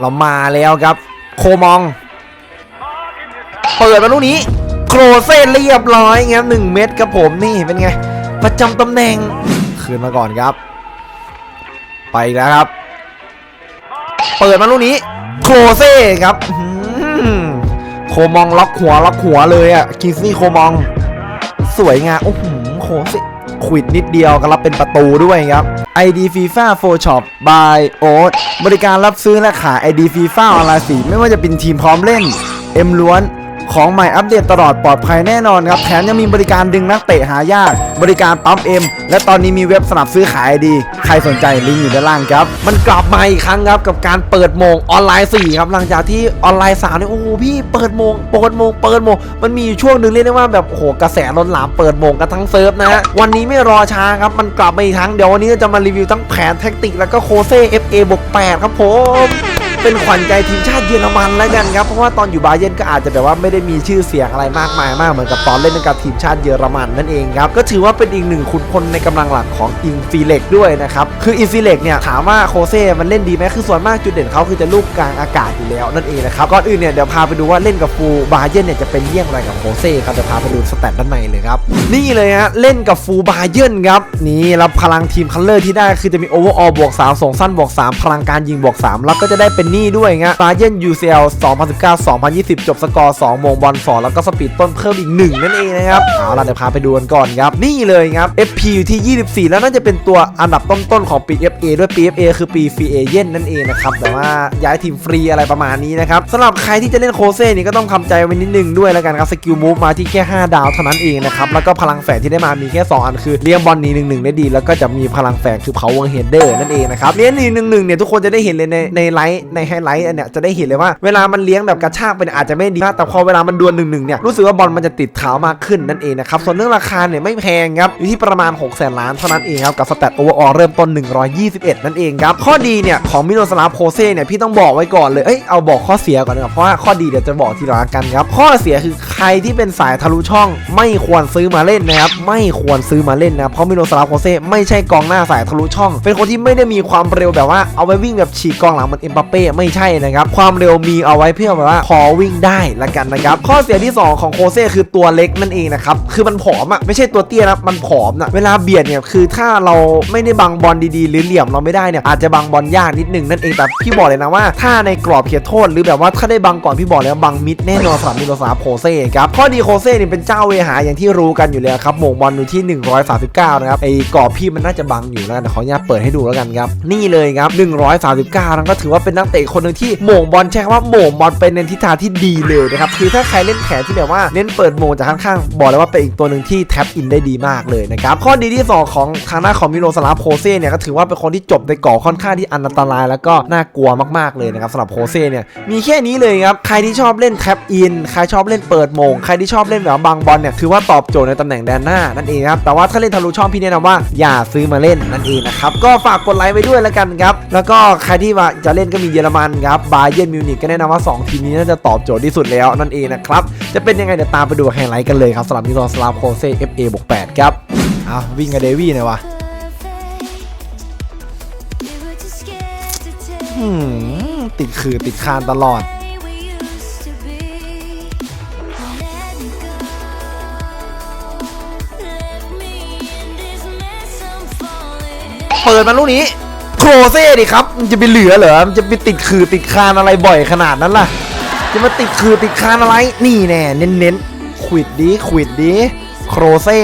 เรามาแล้วครับ โคมอง เปิดมาลูกนี้ โครเซนเรียบร้อยครับหนึ่งเม็ดครับผมนี่เป็นไง ประจำตำแหน่งคืนมาก่อนครับ ไปแล้วครับ เปิดมาลูกนี้ โครเซ่ครับโคมองล็อกหัวล็อกหัวเลยอะคิสซี่โคมอง สวยงามโอ้โหโคเซ่ ควิดนิดเดียวก็รับเป็นประตูด้วยครับ ID FIFA f o r Shop by o a t บริการรับซื้อและขาย ID FIFA ออนไลน์สีไม่ว่าจะเป็นทีมพร้อมเล่น เอ็มล้วน ของใหม่อัปเดตตลอดปลอดภัยแน่นอนครับ แถมยังมีบริการดึงนักเตะหายาก บริการปั๊มเอ็มและตอนนี้มีเว็บสนับซื้อขายดี ใครสนใจลิงก์อยู่ด้านล่างครับ มันกลับมาอีกครั้งครับกับการเปิดโมงออนไลน์4ครับหลังจากที่ออนไลน์3เนี่ยโอ้โหพี่เปิดโมงเปิดโมงเปิดโมงมันมีอยู่ช่วงหนึ่งเรียกได้ว่าแบบโอ้โหกระแสล้นหลามเปิดโมงกันทั้งเซิร์ฟนะฮะวันนี้ไม่รอช้าครับมันกลับมาอีกครั้งเดี๋ยววันนี้จะมารีวิวทั้งแผนแท็กติกแล้วก็โคเซ่ FA บวก8ครับผม เป็นขวัญใจทีมชาติเยอรมันแล้วกันครับเพราะว่าตอนอยู่บาเยร์นก็อาจจะแบบว่าไม่ได้มีชื่อเสียงอะไรมากมายมากเหมือนกับตอนเล่นกับทีมชาติเยอรมันนั่นเองครับก็ถือว่าเป็นอีกหนึ่งขุนพลในกำลังหลักของอินฟิเล็กด้วยนะครับคืออินฟิเล็กเนี่ยถามว่าโคเซ่มันเล่นดีไหมคือส่วนมากจุดเด่นเขาคือจะลูกกลางอากาศอยู่แล้วนั่นเองนะครับก่อนอื่นเนี่ยเดี๋ยวพาไปดูว่าเล่นกับฟูบาเยร์นเนี่ยจะเป็นเยี่ยงไรกับโคเซ่ครับเดี๋ยวพาไปดูสแตทด้านในเลยครับนี่เลยฮะเล่นกับฟูบาเยร์นครับนี่แล้วพลังทีมคัลเลอร์ที่ได้คือจะมีโอเวอร์ออลบวก3ส่งสั้นบวก3พลังการยิงบวก3แล้วก็จะได้เป็นนี่ด้วยฮะบาเยร์น UCL 2019-2020 จบสกอร์2โมงบอล2แล้วก็สปีดต้นเพิ่มอีก 1 นั่นเองนะครับ เอาล่ะเดี๋ยวพาไปดูกันก่อนครับ นี่เลยครับ FP อยู่ที่ 24 แล้วน่าจะเป็นตัวอันดับต้นๆของปี FA ด้วยปี FA คือปีฟรีเอเย่นนั่นเองนะครับ แต่ว่าย้ายทีมฟรีอะไรประมาณนี้นะครับสำหรับใครที่จะเล่นโคเซ่นี่ก็ต้องทำใจไว้นิดนึงด้วยแล้วกันครับสกิลมูฟมาที่แค่ 5 ดาวเท่านั้นเองนะครับแล้วก็พลังแฝงที่ได้มามีแค่ 2 อันคือเลี้ยงบอลหนีหนึ่งหนึ่งได้ดี แล้วก็จะมีพลังแฝงคือ power header นั่นเองนะครับเลี้ยงหนีหนึ่งหนึ่งเนี่ยทุกคนจะได้เห็นเลยในในไลท์ในไฮไลท์อันเนี้ยจะได้เห็นเลยว่าเวลามันเลี้ยงแบบกระชากไปเนี่ยอาจจะไม่ดีมากแต่พอเวลามันดวลหนึ่งหนึ่งเนี่ยรู้สึกว่าบอลมันจะติดเท้ามากขึ้นนั่นเองนะครับส่วนเรื่องราคาเนี่ยไม่แพงครับอยู่ที่ประมาณ6 0แสนล้านเท่านั้นเองครับกับสแตทโอเวอร์ออเริ่มต้น 121 นั่นเองครับข้อดีเนี่ยของมิโนสลาโพเซ่เนี่ยพี่ต้องบอกไว้ก่อนเลยเอ้ยเอาบอกข้อเสียก่อนนะครับเพราะว่าข้อดีเดี๋ยวจะบอกทีหลังกันครับข้อเสียคือใครที่เป็นสายทะลุช่อง ไม่ควรซื้อมาเล่นนะครับไม่ควรซื้อมาเล่นนะเพราะมิโนสลาโพเซ่ไม่ใช่กองหน้าสายทะลุช่อง เป็นคนที่ไม่ได้มีความเร็วแบบว่าเอาไว้วิ่งแบบฉีกกองหลังเหมือนเอ็มบัปเป้ไม่ใช่นะครับความเร็วมีเอาไว้เพื่อแบบว่าพอวิ่งได้ละกันนะครับข้อเสียที่ 2 ของโคเซ่คือตัวเล็กนั่นเองนะครับคือมันผอมอะไม่ใช่ตัวเตี้ยนะมันผอมนะเวลาเบียดเนี่ยคือถ้าเราไม่ได้บังบอลดีๆ หรือเหลี่ยมเราไม่ได้เนี่ยอาจจะบังบอลยากนิดนึงนั่นเองแต่พี่บอกเลยนะว่า ถ้าในกรอบเขตโทษ หรือแบบว่าถ้าได้บังก่อนพี่บอกเลยว่าบังมิดแน่นอนสำหรับมิโลซาโคเซ่ครับข้อดีโคเซ่เนี่ยเป็นเจ้าเวหาอย่างที่รู้กันอยู่แล้วครับหม่งบอลอยู่ที่ 139 นะครับไอ้กรอบพี่มันน่าจะบังอยู่แล้วขออนุญาตเปิดให้ดูแล้วกันครับนี่เลยครับ139นั่นก็ถือว่าเป็นนักเตะคนหนึ่งที่หม่งบอลใช้คำว่าหม่งบอลไปในทิศทางที่ดีเลยนะครับคือถ้าใครเล่นแผนที่แบบว่าเน้นเปิดโมงจากข้างๆบอกเลยว่าเป็นอีกตัวหนึ่งที่แท็บอินได้ดีมากเลยนะครับข้อดีที่2ของทางหน้าของมิโลสลาโพเซ่เนี่ยก็ถือว่าเป็นคนที่จบในกรอค่อนข้างที่อันตราย แล้วก็น่ากลัวมากๆเลยนะครับสำหรับโพเซ่เนี่ยมีแค่นี้เลยครับใครที่ชอบเล่นแท็บอินใครชอบเล่นเปิดโมงใครที่ชอบเล่นแบบว่างบอลเนี่ยถือว่าตอบโจทย์ในตำแหน่งแดนหน้านั่นเองครับแต่ว่าถ้าเล่นทะลุช่องพี่แนะนำว่าอย่าซื้อมาเล่นนั่นเองนะครับก็ฝากกดไลค์ไว้ด้วยแล้วกันครับแล้วก็ใครที่ว่าจะเล่นก็มีเยรมันครับบาเยร์นมิวนิกก็แนะนำว่าสองทีมนี้น่าจะตอบโจทย์ที่สุดแล้วนั่นเองนะครับ จะเป็นยังไงเดี๋ยวตามไปดูไฮไลท์กันเลยครับสำหรับมิโลสลาโพเซ่ FA บวก8ครับเอาวิ่งกับเดวี่หน่อยวะติดคือติดคานตลอดเปิดมาลูกนี้ โครเซ่ดิครับมันจะไปเหลือเหรอมันจะไปติดคือติดคานอะไรบ่อยขนาดนั้นล่ะ จะมาติดคือติดคานอะไร นี่แน่เน้นเน้นขวิดดีขวิดดีโครเซ่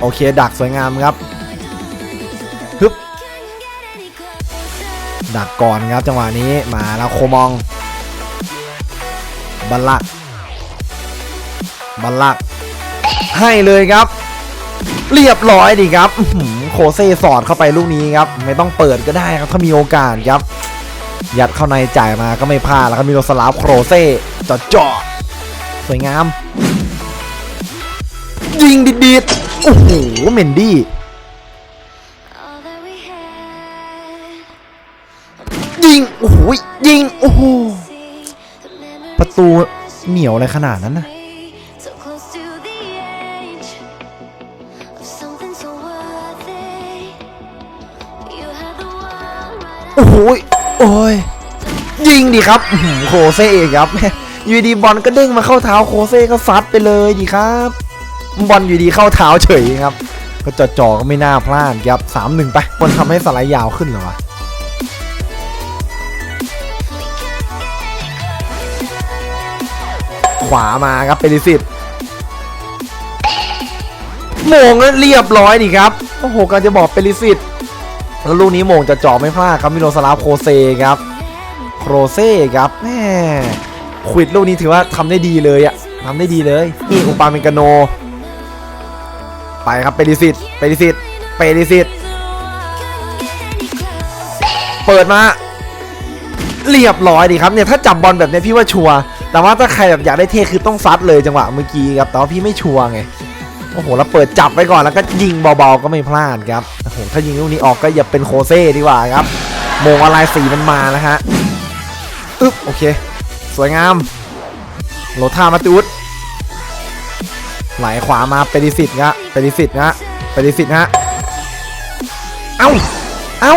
โอเค ดักสวยงามครับฮึบดักก่อนครับจังหวะนี้มาแล้วโคมอง บัลลักบัลลักให้เลยครับ เรียบร้อยดีครับโคเซ่สอดเข้าไปลูกนี้ครับ ไม่ต้องเปิดก็ได้ครับถ้ามีโอกาสครับ ยัดเข้าในจ่ายมาก็ไม่พลาดแล้วก็มีโรสลาฟโครเซ่จอดจ่อสวยงาม ยิงดิดโอ้โหเมนดี้ยิงโอ้โหยิงโอ้โหประตูเหนียวอะไรขนาดนั้นนะ โอ้โหยโอ้ยยิงดิครับโคเซ่ครับอยูดีบอลก็เด้งมาเข้าเท้าโคเซ่ก็ซัดไปเลยดีครับ บอลอยู่ดีเข้าเท้าเฉยครับ ก็จอจอๆก็ไม่น่าพลาดครับสามหนึ่งไปมันทำให้สไลด์ยาวขึ้นเหรอวะขวามาครับเป็นดิสิตโมงแล้วเรียบร้อยดีครับโอ้โหกำลังจะบอกเป็นลิสิต แล้วลูกนี้โมงจะเจาะไม่พลาดครับมิโลสลาโคเซครับโครเซ่ครับแม่ควิดลูกนี้ถือว่าทำได้ดีเลยอะทำได้ดีเลยนี่อุปาเมกาโน ไปครับเปริสิตเปริสิตเปริสิตเปิดมา เรียบร้อยดีครับเนี่ยถ้าจับบอลแบบนี้พี่ว่าชัวร์แต่ว่าถ้าใครแบบอยากได้เทคือต้องซัดเลยจังหวะเมื่อกี้ครับแต่ว่าพี่ไม่ชัวร์ไง โอ้โหแล้วเปิดจับไปก่อนแล้วก็ยิงเบาๆก็ไม่พลาดครับโอ้โหถ้ายิงลูกนี้ออกก็อย่าเป็นโคเซ่ดีกว่าครับโมงอะไรสีมันมานะฮะอึ๊บโอเค สวยงามโลท่ามาติวุฒไหลขวามาเปริสิตนะเปริสิตนะเปริสิตนะเอ้าเอ้า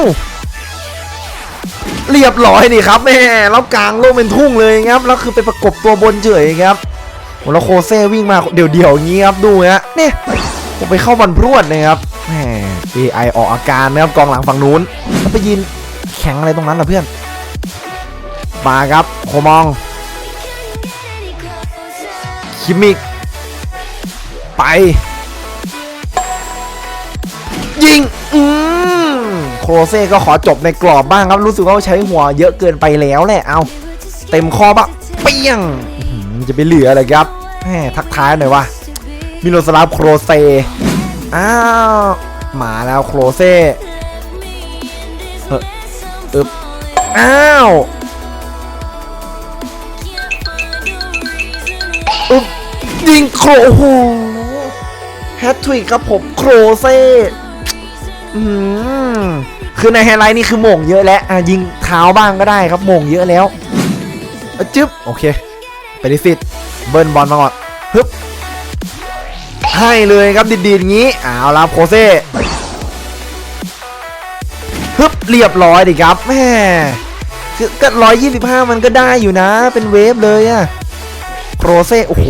เรียบร้อยนี่ครับแม่แล้วกลางโลกเป็นทุ่งเลยครับแล้วคือไปประกบตัวบนเฉยครับ โอ้แล้วโคเซ่วิ่งมาเดี่ยวๆอย่างนี้ครับดูฮะเนี่ยผมไปเข้าบอลพรวดนะครับแหม AI ออกอาการนะครับกองหลังฝั่งนู้นแล้วไปยินแข็งอะไรตรงนั้นล่ะเพื่อน มาครับโคมอง คิมิก ไป ยิง อืมโครเซ่ก็ขอจบในกรอบบ้างครับ รู้สึกว่าใช้หัวเยอะเกินไปแล้วแหละ เอา เต็มคอปะเปี้ยง จะไปเหลืออะไรครับแหมทักท้ายหน่อยว่ามิโลสลาฟโครเซอ้าวมาแล้วโครเซเอออึบอ้าวอึบยิงโครโอ้โหแฮตทริกครับผมโครเซอืมคือในไฮไลท์นี่คือโม่งเยอะแล้วอะยิงเท้าบ้างก็ได้ครับโม่งเยอะแล้วจึ๊บโอเค ไปดิสิตเบิร์นบอลมาก่อนฮึบให้เลยครับดีๆอย่างนี้เอาละโคเซ่ฮึบเรียบร้อยดิครับแม่คือก็ร้อยยี่สิบห้ามันก็ได้อยู่นะ เป็นเวฟเลยอะโครเซ่โอ้โห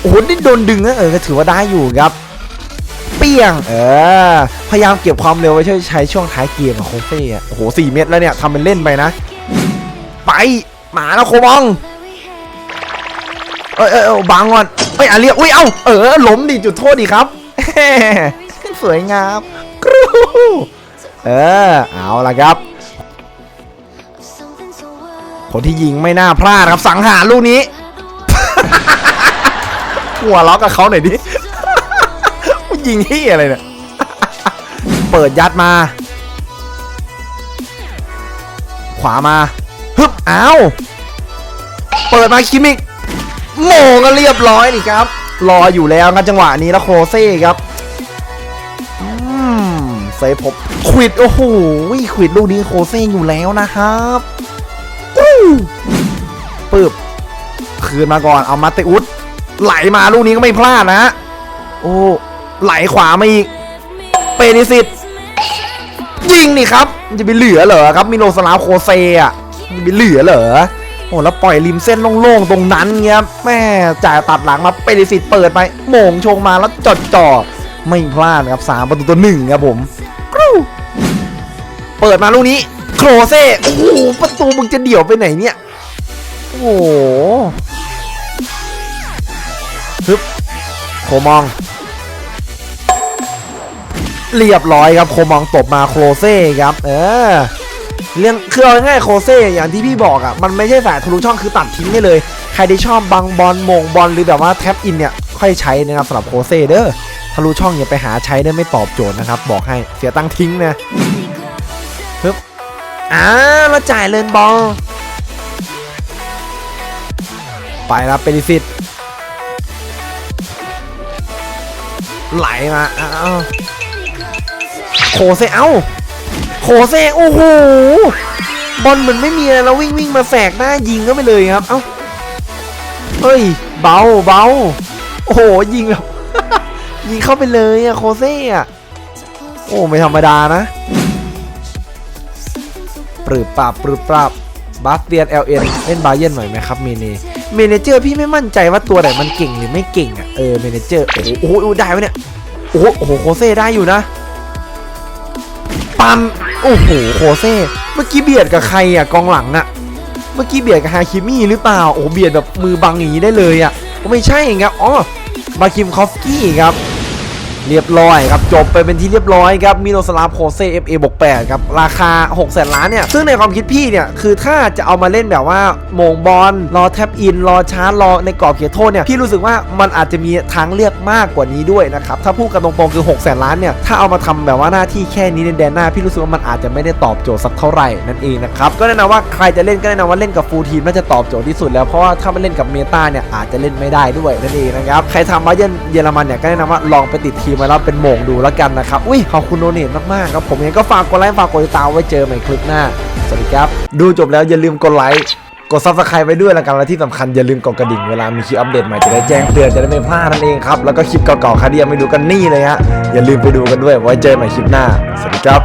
โอ้โหนี่โดนดึงนะเออก็ถือว่าได้อยู่ครับ เปี้ยง เออ พยายามเก็บความเร็วไว้ใช้ใช้ช่วงท้ายเกมอะโคเฟ่อะโอ้โหสี่เม็ดแล้วเนี่ยทำเป็นเล่นไปนะ ไปหมาแล้วโคมอง เอยเอยเอยบางก่อนเอ้ยอะเรียกอุ้ยเอ้าเออล้มดิจุดโทษดิครับสวยงามกรูเออเอาละครับ คนที่ยิงไม่น่าพลาดครับสังหารลูกนี้ หัวล้อกับเขาหน่อยดิยิงที่อะไรเนี่ย เปิดยัดมา ขวามา ฮึบอ้าว เปิดมาคิมิก โมงก็เรียบร้อยนี่ครับ รออยู่แล้วครับจังหวะนี้แล้วโคเซ่ครับอืมเซฟผมควิดโอ้โหควิดลูกนี้โคเซ่อยู่แล้วนะครับปึ๊บคืนมาก่อนเอามาเตอุสไหลมาลูกนี้ก็ไม่พลาดนะ โอ้ไหลขวามาอีกเปนิสิตยิงนี่ครับมันจะไปเหลือเหรอครับมิโนสลาโคเซอะมันจะไปเหลือเหรอ โอ้แล้วปล่อยริมเส้นโล่งๆตรงนั้นเงี้ยแม่จ่ายตัดหลังมาเปนิสิตเปิดไปโมงชงมาแล้วจอดจ่อไม่พลาดครับสามประตูต่อหนึ่งครับผมกรูเปิดมาลูกนี้โครเซ่โอ้โหประตูมึงจะเดี่ยวไปไหนเนี่ยโอ้โหฮึบโคมอง เรียบร้อยครับโคมองตบมาโครเซ่ครับ เออ เรื่องคือเอาง่ายโคเซ่อย่างที่พี่บอกอะ่ะมันไม่ใช่สายทะลุช่องคือตัดทิ้งได้เลย ใครที่ชอบบังบอลมงบอลหรือแบบว่าแท็บอินเนี่ยค่อยใช้นะครับสำหรับโคเซ่เด้อทะลุช่องอย่าไปหาใช้ได้ไม่ตอบโจทย์นะครับ บอกให้เสียตังค์ทิ้งนะฮึบอ่าแล้วจ่ายเลนบอลไปแล้วเปริสิตไหลมาอ้าวโคเซ่เอ้า โคเซโอ้โหบอลเหมือนไม่มีอะไรแล้ววิ่งวิ่งมาแสกหน้ายิงก็ไปเลยครับ เอ้าเฮ้ยเบาเบาโอ้โหยิงแบบยิงเข้าไปเลยอะโคเซ่อะโอ้ไม่ธรรมดานะปรืบปราบปรืบปราบบาสเตียน LN เอ็นเล่นบาเยนหน่อยไหมครับเมเนเมเนเจอร์พี่ไม่มั่นใจว่าตัวไหนมันเก่งหรือไม่เก่งอะเออเมเนเจอร์โอ้โหโอ้โหโอ้โหได้ไหมเนี่ยโอ้โหโคเซ่ได้อยู่นะ ปันโอ้โหโคเซ่เมื่อกี้เบียดกับใครอะกองหลังอะ เมื่อกี้เบียดกับฮาคิมี่หรือเปล่าโอ้เบียดแบบมือบังอย่างนี้ได้เลยอะก็ไม่ใช่ครับอ๋อบาคิมคอฟกี้ครับ เรียบร้อยครับจบไปเป็นที่เรียบร้อยครับมิโนสลาโคเซเอฟเอบวก8ครับราคา6แสนล้านเนี่ยซึ่งในความคิดพี่เนี่ยคือถ้าจะเอามาเล่นแบบว่าโมงบอลรอแท็บอิน รอชาร์จรอในกรอบเขตโทษเนี่ยพี่รู้สึกว่ามันอาจจะมีทางเลือกมากกว่านี้ด้วยนะครับถ้าพูดกันตรงๆคือ6แสนล้านเนี่ยถ้าเอามาทำแบบว่าหน้าที่แค่นี้ในแดนหน้าพี่รู้สึกว่ามันอาจจะไม่ได้ตอบโจทย์สักเท่าไหร่นั่นเองนะครับก็แนะนำว่าใครจะเล่นก็แนะนำว่าเล่นกับฟูลทีมน่าจะตอบโจทย์ที่สุดแล้วเพราะว่าถ้ามันเล่นกับเมตาเนี่ยอาจจะเล่นไม่ได้ด้วยนั่นเองนะครับใครทำมาเยนเยอรมันเนี่ยก็แนะนำว่าลองไปติดทีมาเล้วเป็นโม่งดูแล้วกันนะครับ อุ้ยขอบคุณโนเนตมากๆครับผมเองก็ฝากกดไลค์ฝากกดติดตามไว้เจอใหม่คลิปหน้า สวัสดีครับ ดูจบแล้วอย่าลืมกดไลค์กดซับสไครต์ไว้ด้วยแล้วกันและที่สำคัญอย่าลืมกดกระดิ่งเวลามีคลิปอัปเดตใหม่จะได้แจ้งเตือนจะได้ไม่พลาดนั่นเองครับแล้วก็คลิปเก่าๆใครที่ยังไม่ดูกันนี่เลยฮะอย่าลืมไปดูกันด้วยไว้เจอใหม่คลิปหน้าสวัสดีครับ